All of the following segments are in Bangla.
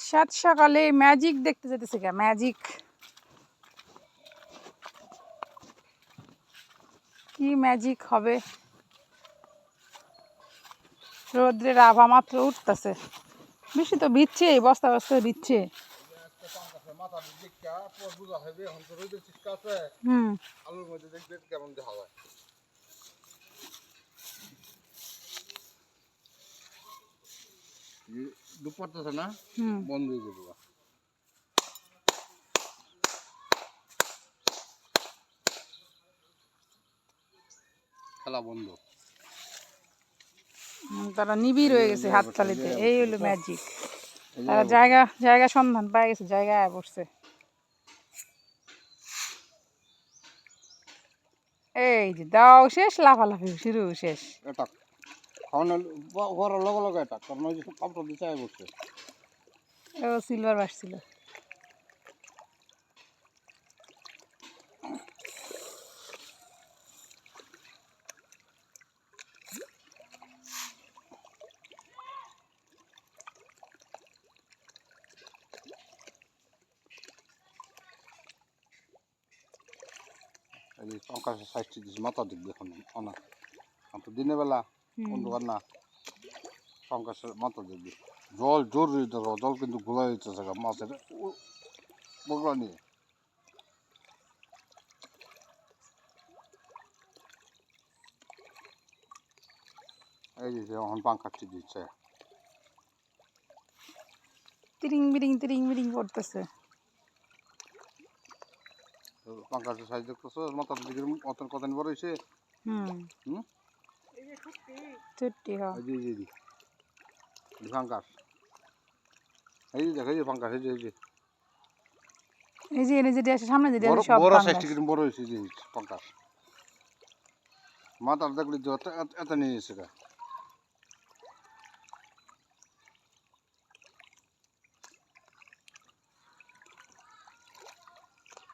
সাত সকালে ম্যাজিক দেখতে যেতেছে গা ম্যাজিক কি ম্যাজিক হবে? রৌদ্রের আভা মাত্র উঠতেছে। বেশি তো বিচ্ছে এই বস্তা বস্তা বিচ্ছে হুম। না বন্ধ হয়ে যাবে। খেলা বন্ধ। তারা নিবিড় হয়ে গেছে হাত হাততালিতে এই হলো ম্যাজিক তারা জায়গা জায়গা সন্ধান পায় গেছে জায়গায় পড়ছে। এই যে দাও শেষ লাফালাফি শুরু শেষ। এটা খাওয়ানো হওয়ার লগে লগে এটা কারণ ওই কাপড় দিতে আয় বসছে ও সিলভার বাসছিল এই যে আকাশের সাইডটি মাথা দেখবে এখন অনেক দিনের বেলা অন্ধকার না। সংকাশের মাথা দেখবে জল জোর দেখো জল কিন্তু গোলা দিতেছে মাছের। বগলা নিয়ে। এই যে এখন পাঙ্খাটি দিচ্ছে। তিরিং বিরিং তিরিং বিরিং করতেছে। পাঙ্খাটির সাইজ দেখতেছো মাথার দিকে মতন কত বড় হয়েছে? হুম। হুম? চুট্টি হ। এই যে এই যে, এই যে। এই এই যে দেখ এই যে এই যে এই যে। এনে যেটা আছে সামনে যেটা আছে সব বড় পাঙ্গাস। কিন্তু বড় হয়েছে যে পঙ্কাশ। মাথার দেখলি যে এত- নিয়ে এসে গা।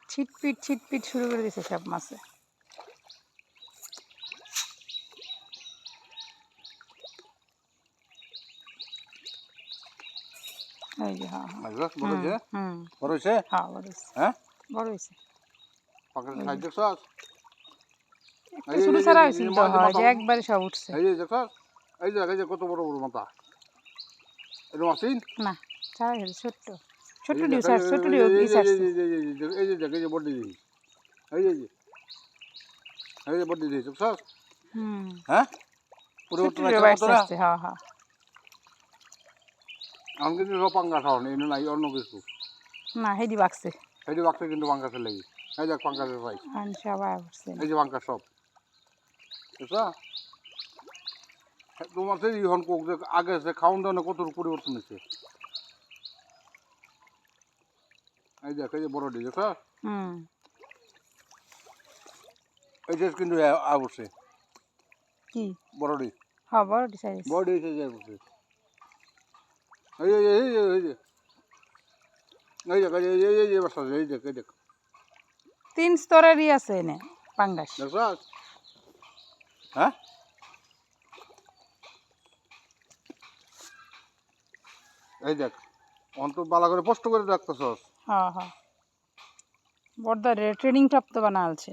ছিটপিট ছিটপিট শুরু করে দিছে সব মাছে। এই যে হ্যাঁ হ্যাঁ বড় হয়েছে হুম বড় হয়েছে হ্যাঁ বড় হয়েছে হ্যাঁ বড় হয়েছে পাঙ্কাশের সাইজ দেখছ ছোট ছাড়া এই তো হয় যে একবারে সব উঠছে এই যে দেখছ এই যে এই যে কত বড় বড় মাথা এরকম আসিন না ছাড়া গেছে ছোট্ট ছোট্ট ডিউ স্যার ছোট্ট ডিউ এই যে- এই যে- এই যে- বডি দিয়েছি এই যে এই যে বডি দিয়েছি দেখছ হুম হ্যাঁ ডিউ বাইসে কতটা আসছে হ্যাঁ হ্যাঁ আমি কিন্তু সব পাঙ্কা খাওয়া নেই নাই অন্য কিছু। না হেডি বাকছে এই যে বাক্সে কিন্তু পাঙ্কাশের লাগি। এই দেখ সাইজ আন সবাই এই যে পাঙ্কা সব। বুঝছা? তোমার সেই ইহন কোক যে আগে সে খাওয়ান দাওয়ানে কত পরিবর্তন হয়েছে? এই দেখ এই যে বড় ডি দেখ হুম। এই যে কিন্তু আবসে কি? বড় ডি হ্যাঁ বড় ডি সাইজ বড় ডি যায় বসে। এই যে এই যে এই যে এই দেখ এই যে এই যে এই যে বসা এই দেখ এই দেখ তিন স্তরেরই আছে এনে পাঙ্গাস দেখছ হ্যাঁ এই দেখ অন্ত বালা করে পোস্ট করে রাখতেছস হ্যাঁ হ্যাঁ বড়দারে ট্রেনিং প্রাপ্ত বানালছে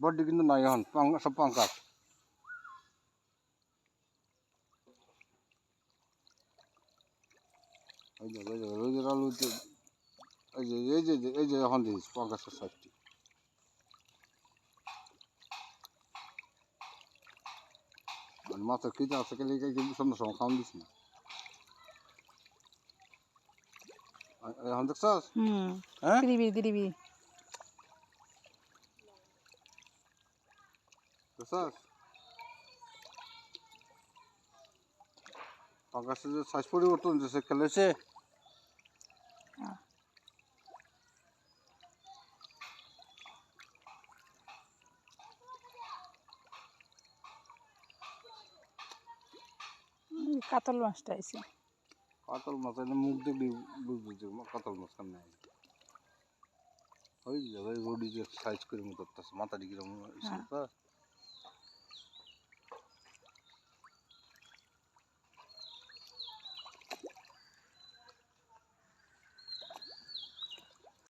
বডি কিন্তু নাই এখন সব পাঙ্কা এই যে ওই যে আলু যে এই যে এই যে এই যে এখন দিস পাঙ্কাশের সাইডটি মানে মাথা কিনে আছে কেলে কিন্তু সন্ধ্যার সময় খাওয়ান দিস না। এখন দেখছস? হ্যাঁ? দিবি দিবি। দেখছস? পাঙ্কাশের যে সাইজ পরিবর্তন যে সে খেলেছে কাতল মাছটা আইছে। কাতল মাছ এনে মুখ দেখবি বুঝবি যে কাতল মাছ কেমন ওই যে ভাই বডি যে সাইজ করে মতো মাথা দিকে